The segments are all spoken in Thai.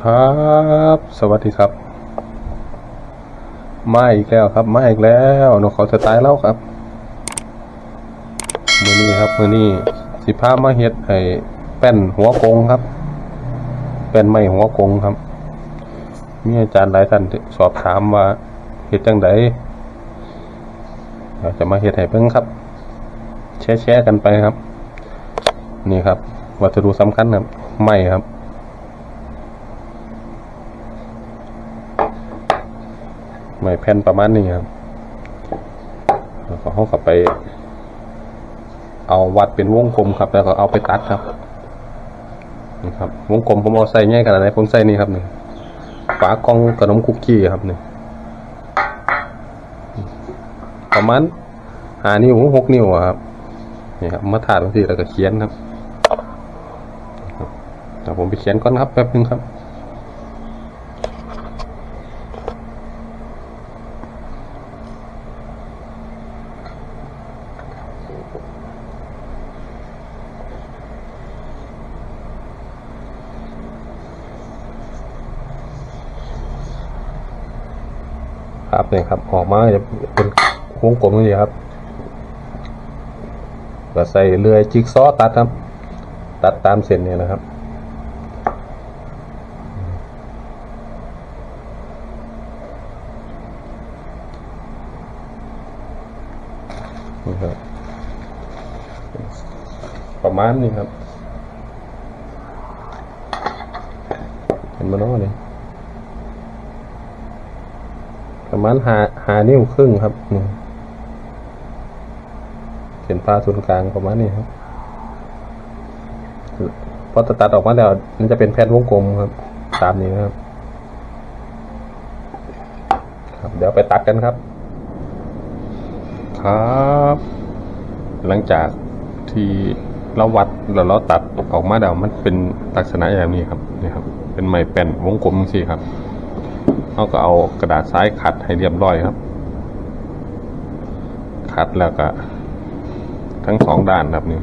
ครับ สวัสดีครับ มาอีกแล้วครับ มาอีกแล้วนกเขาสไตล์เล่าครับ มือนี้ครับ มือนี้สิพามาเฮ็ดไอ้แป้นหัวกงครับ แป้นไม้หัวกงครับ มีอาจารย์หลายท่านสอบถามว่าเฮ็ดจังไดเราจะมาเฮ็ดให้เพิ่งครับ แชร์ๆกันไปครับ นี่ครับ วัสดุสำคัญครับไม้ครับ ม้แผ่นประมาณนี้ครับ แล้วก็เขากลับไป เอาวัดเป็นวงกลมครับ แล้วก็เอาไปตัดครับนี่ครับ วงกลมผมเอาใส่ง่ายขนาดไหนผมใส่นี่ครับนี่ฝากล่องขนมคุกกี้ครับนี่ประมาณหานิ้วหกนิ้วครับนี่ครับมาถาดบางทีแล้วก็เขียนครับครับเดี๋ยวผมไปเขียนก่อนครับแป๊บนึงครับ ครับเนี่ยครับ ออกมาจะเป็นวงกลมนี่ครับก็ใส่เลื่อยจิ๊กซอตัดครับ ตัดตามเส้นเนี่ยนะครับนี่ครับประมาณนี้ครับ เห็นมันน้อยเลย ประมาณหาหานิ้วครึ่งครับนี่เส้นผ่าศูนย์กลางประมาณนี้ครับพอตัดออกมาแล้วมันจะเป็นแผ่นวงกลมครับ ตามนี้นะครับ ครับ เดี๋ยวไปตัดกันครับ ครับ หลังจากที่เราวัดแล้วเราตัดออกมาแล้วมันเป็นลักษณะอย่างนี้ครับนี่ครับ เป็นไม้แป้นวงกลมสิครับ เราก็เอากระดาษซ้ายขัดให้เรียบร้อยครับ ขัดแล้วก็ ทั้งสองด้านครับนี่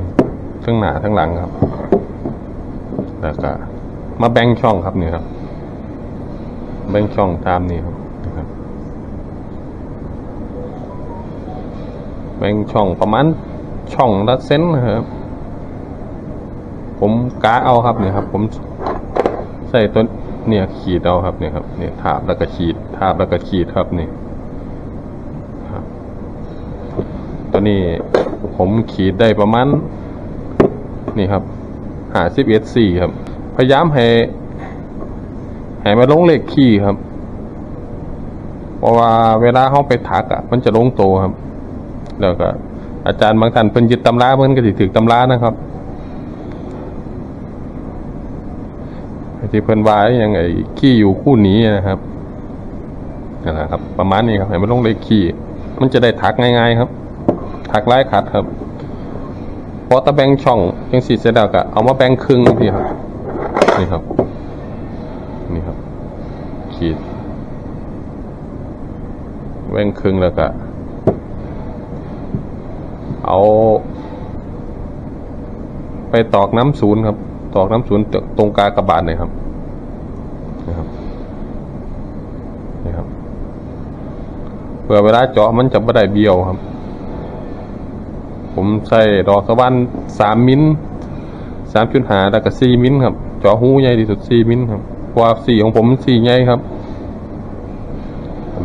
ทั้งหน้าทั้งหลังครับ แล้วก็ มาแบ่งช่องครับนี่ครับ แบ่งช่องตามนี้ครับนะครับแบ่งช่องประมาณช่องละเซนนะครับ ผมกาเอาครับเนี่ยครับ ผมใส่ตัว เนี่ยขีดเอาครับเนี่ยครับเนี่ยทาบแล้วก็ขีดทาบแล้วก็ขีดครับนี่ครับตัวนี้ผมขีดได้ประมาณนี่ครับหาสิบเอสี่ครับ พยายามให้ให้มาลงเลขขี้ครับ เพราะว่าเวลาเขาไปถักอะ มันจะลงโตครับ แล้วก็อาจารย์บางท่านเพิ่นยึดตำราเพิ่นก็สิถือตำรานะครับ ที่เพิ่นว่าอหยังไอ้ขี้อยู่คู่หนี้นะครับนั่นแหละครับ ประมาณนี้ครับให้มันลงเลยขี้มันจะได้ถักง่าย ๆ ครับ ถักไล่ขัดครับพอตะแบงช่องจังสีเสร็จแล้วก็เอามาแบงครึ่งพี่ครับนี่ครับ นี่ครับ ขีดแบงครึ่งแล้วก็เอา ไปตอกน้ำศูนย์ครับ ตอกน้ำศูนย์ตรงกลางกระบาดเลยครับนะครับนี่ครับเพื่อเวลาเจาะมันจะไม่ได้เบี้ยวครับ ผมใส่ดอกสะวันสามมิลสามจุดหาแล้วก็สี่มิลครับ เจาะหูใหญ่ที่สุดสี่มิลครับเพราะว่าสี่ของผมสี่ใหญ่ครับ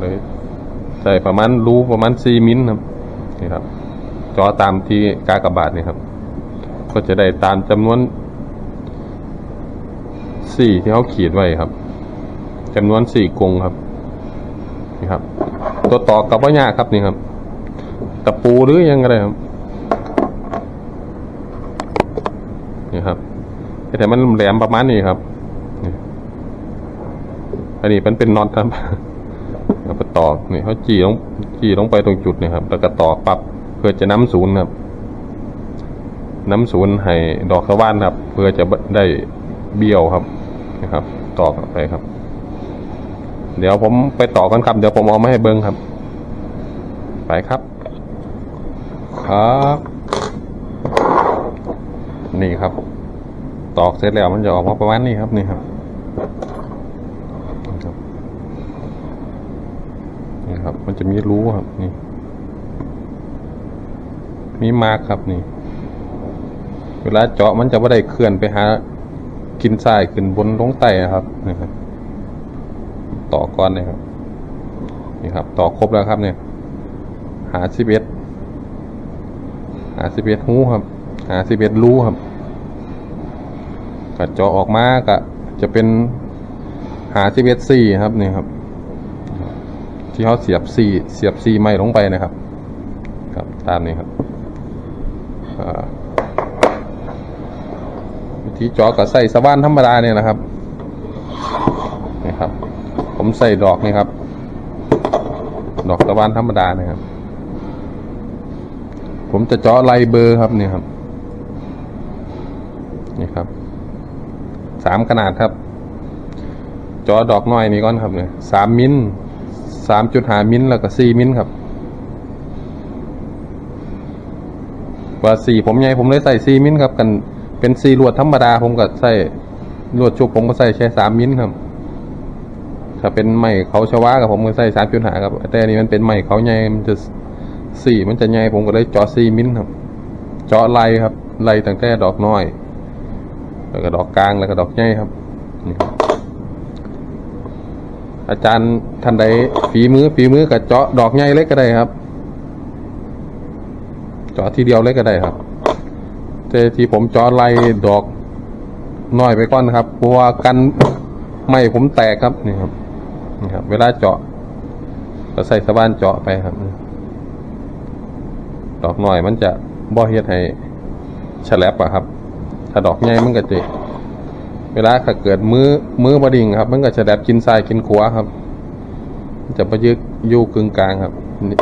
เลยใส่ประมาณรูประมาณสี่มิลครับนี่ครับเจาะตามที่กากบาทนี่ครับ ก็จะได้ตามจำนวน สี่ที่เขาขีดไว้ครับจำนวนสี่กงครับนี่ครับ ตัวต่อกับว่ายากครับนี่ครับตะปูหรือยังไงครับนี่ครับแต่มันแหลมประมาณนี้ครับนี่อันนี้มันเป็นน็อตครับแล้วก็ตอกนี่เขาจี้ลงจี้ลงไปตรงจุดนี่ครับ แล้วก็ตอกปรับเพื่อจะน้ำศูนย์ครับน้ำศูนย์ให้ดอกสะว่านครับ เพื่อจะได้เบี้ยวครับ นะครับ ต่อไปครับ เดี๋ยวผมไปต่อกันครับ เดี๋ยวผมเอามาให้เบิ้งครับ ไปครับ ครับ นี่ครับ ตอกเสร็จแล้วมันจะออกมาประมาณนี้ครับนี่ครับนี่ครับ มันจะมีรู้ครับนี่ มีมาร์กครับนี่ เวลาเจาะมันจะไม่ได้เคลื่อนไปหา กินทรายขึ้นบนลงไตนะครับนะครับต่อก้อนเลยครับ นี่ครับ ต่อครบแล้วครับเนี่ย หาสิบเอ็ดหาสิบเอ็ดหูครับ หาสิบเอ็ดรูครับก็เจาะออกมาก็จะเป็นหาสิบเอ็ดซี่ครับนี่ครับ ที่เขาเสียบซีเสียบซีไม่ลงไปนะครับ ครับตามนี้ครับอ่า จีจาะก็ใส่สว่านธรรมดาเนี่ยนะครับนี่ครับ ผมใส่ดอกนี่ครับ ดอกสว่านธรรมดานะครับ ผมจะเจาะลายเบอร์ครับนี่ครับนี่ครับสามขนาดครับเจาะดอกน้อยนี่ก่อนครับเนี่ยสามมิลสามจุดห้ามิลแล้วก็สี่มิลครับว่าสี่ผมใหญ่ผมเลยใส่สี่มิลครับกัน เป็นสี่ลวดธรรมดาผมก็ใส่ลวดชุบผมก็ใส่แค่สามมิลครับ ถ้าเป็นไม้เขาชวากับผมก็ใส่สามจุดหาครับ แต่นี้มันเป็นไม้เขาใหญ่มันจะสี่มันจะใหญ่ผมก็เลยเจาะสี่มิลครับ เจาะลายครับลายตั้งแต่ดอกน้อย แล้วก็ดอกกลางแล้วก็ดอกใหญ่ครับนี่ครับ อาจารย์ท่านใดฝีมือฝีมือกับเจาะดอกใหญ่เล็กก็ได้ครับ เจาะทีเดียวเล็กก็ได้ครับ แต่ที่ผมเจาะไล่ดอกน้อยไปก่อนครับเพราะว่ากันไม่ผมแตกครับนี่ครับนี่ครับ เวลาเจาะก็ใส่สว่านเจาะไปครับ ดอกน้อยมันจะบ่เฮ็ดให้ฉลับอะครับ ถ้าดอกใหญ่มันก็จะเวลาถ้าเกิดมือมือบดิ่งครับ มันก็จะแดบกินทรายกินขัวครับมันจะประยึกอยู่กึ่งกลางครับนี่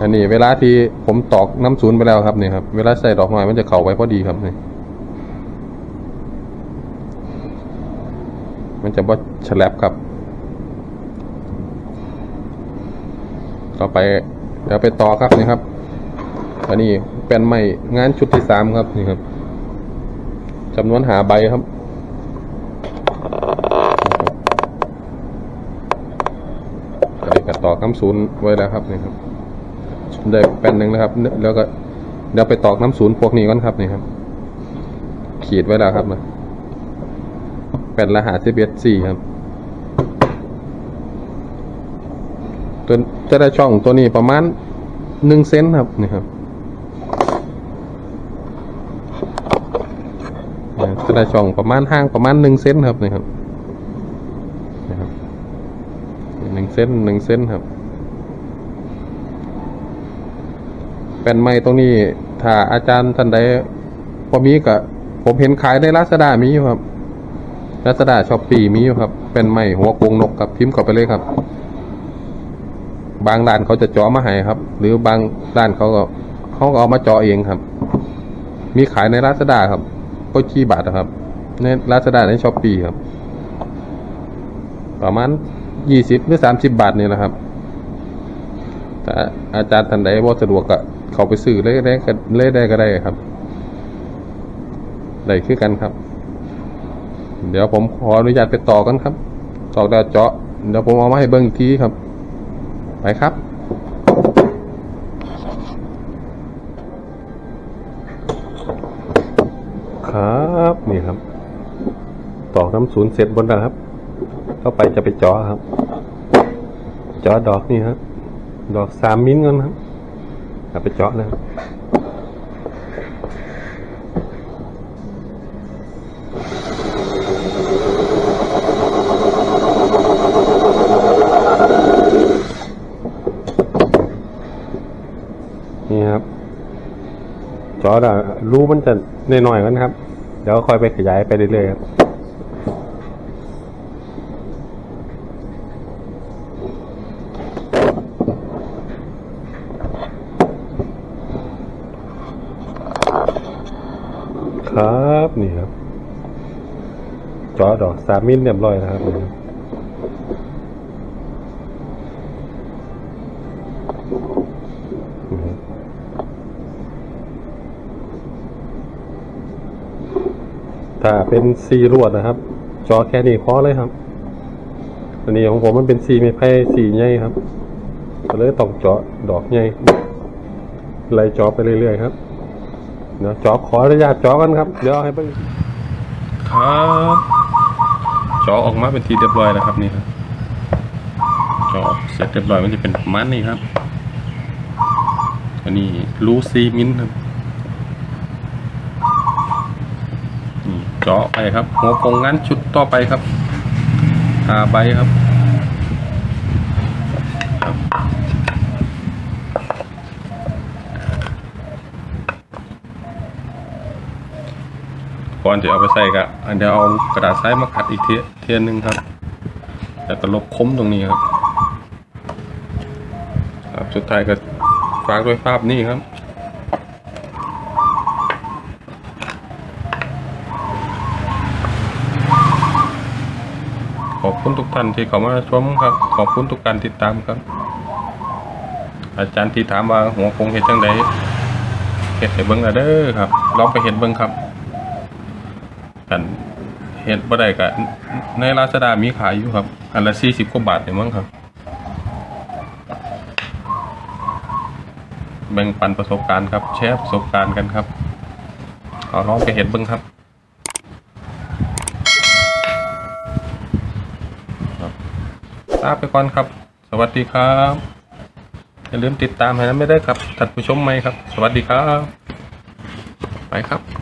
อันนี้เวลาที่ผมตอกน้ำศูนย์ไปแล้วครับนี่ครับ เวลาใส่ดอกหน่อยมันจะเข้าไปพอดีครับนี่มันจะบ่ฉลับครับ ต่อไปเดี๋ยวไปต่อครับนี่ครับ อันนี้เป็นใหม่งานชุดที่สามครับนี่ครับจำนวนหาใบครับอันนี้ก็ต่อคำศูนย์ไว้แล้วครับนี่ครับ ได้แป้นหนึ่งนะครับ แล้วก็เดี๋ยวไปตอกน้ำศูนย์พวกนี้ก่อนครับนี่ครับ ขีดไว้แล้วครับนะแป้นละหาสิบเอ็ดสี่ครับตัวจะได้ช่องตัวนี้ประมาณหนึ่งเซนครับนี่ครับจะได้ช่องประมาณห่างประมาณหนึ่งเซนครับนี่ครับหนึ่งเส้นหนึ่งเส้นครับ เป็นไม้ตรงนี้ ถ้าอาจารย์ท่านใดพอมีก็ผมเห็นขายในลาซาด้ามีอยู่ครับลาซาด้าช้อปปี้มีอยู่ครับเป็นไม้หัวกงนกครับพิมพ์เข้าไปเลยครับ บางร้านเขาจะเจาะมาให้ครับ หรือบางร้านเขาก็เขาก็เอามาเจาะเองครับ มีขายในลาซาด้าครับก็ชี้บาทครับ ในลาซาด้าในช้อปปี้ครับ ประมาณยี่สิบหรือสามสิบบาทนี่แหละครับ แต่อาจารย์ท่านใดว่าสะดวกก็ เขาไปซื้อเลยได้ก็เลยได้ก็ได้ครับได้คือกันครับ เดี๋ยวผมขออนุญาตไปต่อกันครับต่อดาวเจาะเดี๋ยวผมเอามาให้เบิ้งอีกทีครับ ไปครับครับนี่ครับ ตอกน้ำศูนย์เสร็จบนแล้วครับ เข้าไปจะไปเจาะครับเจาะดอกนี่ครับ ดอกสามมิ้นกันครับ เอาไปเจาะนะครับนี่ครับเจาะอะรูมันจะน้อยๆกันครับ เดี๋ยวค่อยไปขยายไปเรื่อยๆครับ ครับนี่ครับจอดอกสามมิลเรียบร้อยนะครับนี่ครับถ้าเป็นซีรวดนะครับ จอแค่นี้พอเลยครับ อันนี้ของผมมันเป็นซีไม้ไผ่สีใหญ่ครับก็เลยต้องเจาะดอกใหญ่ไล่จาะไปเรื่อยๆครับ เดี๋ยวจาะขออนุญาตจาะกันครับ เดี๋ยวเอาให้เบิ่งครับจาะออกมาเป็นทีเรียบร้อยแล้วครับนี่ครับจาะเสร็จเรียบร้อยมันจะเป็นประมาณนี้ครับอันนี้รูซีมินครับนี่จาะไปครับหัวโครงงานชุดต่อไปครับหาใบครับ ก่อนจะเอาไปใส่ก็อันเดี๋ยวเอากระดาษทรายมาขัดอีกเทียเทียนหนึ่งครับแล้วก็ลบคมตรงนี้ครับ ครับสุดท้ายก็ฝากด้วยภาพนี้ครับขอบคุณทุกท่านที่เข้ามาชมครับ ขอบคุณทุกการติดตามครับ อาจารย์ที่ถามว่าหัวคงเห็ดจังไดเห็ดให้เบิ้งอะเด้อครับลองไปเห็ดเบิ้งครับ กันเห็ดบ่ได้ก็ในราชดามีขายอยู่ครับ อันละสี่สิบกว่าบาทเนี่ยมั้งครับ แบ่งปันประสบการณ์ครับ แชร์ประสบการณ์กันครับเอาลองไปเห็ดเบิ้งครับครับลาไปก่อนครับ สวัสดีครับ อย่าลืมติดตามให้นะไม่ได้ครับท่านผู้ชมไหมครับ สวัสดีครับ ไปครับ